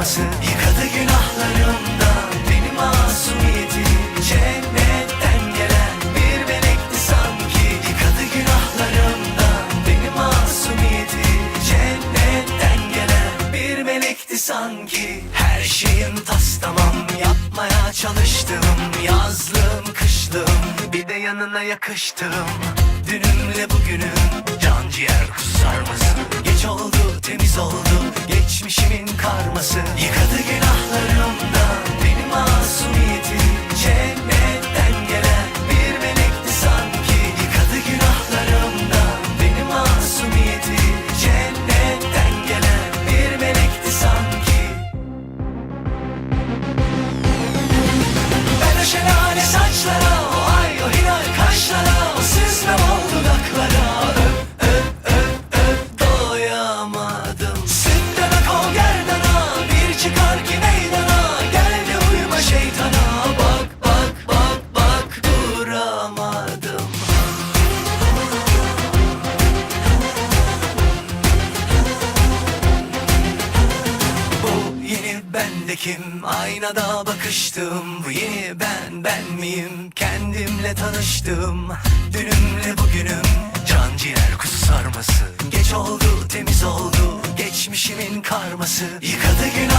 sarması Yıkadı günahlarımdan beni masumiyeti Cennetten gelen bir melekti sanki. Yıkadı günahlarımdan beni masumiyeti Cennetten gelen bir melekti sanki. Her şeyin tas tamam. Yapmaya çalıştım Yazlığım kışlığım. Bir de yanına yakıştım Dünümle bugünüm can ciğer kusarması Geç oldu karması Yıkadı günahlarımdan yeni bendekim Aynada bakıştım. Bu yeni ben ben miyim? Kendimle tanıştım. Dünümle bugünüm. Can ciğer kuzu sarması. Geç oldu temiz oldu. Geçmişimin karması. Yıkadı günahları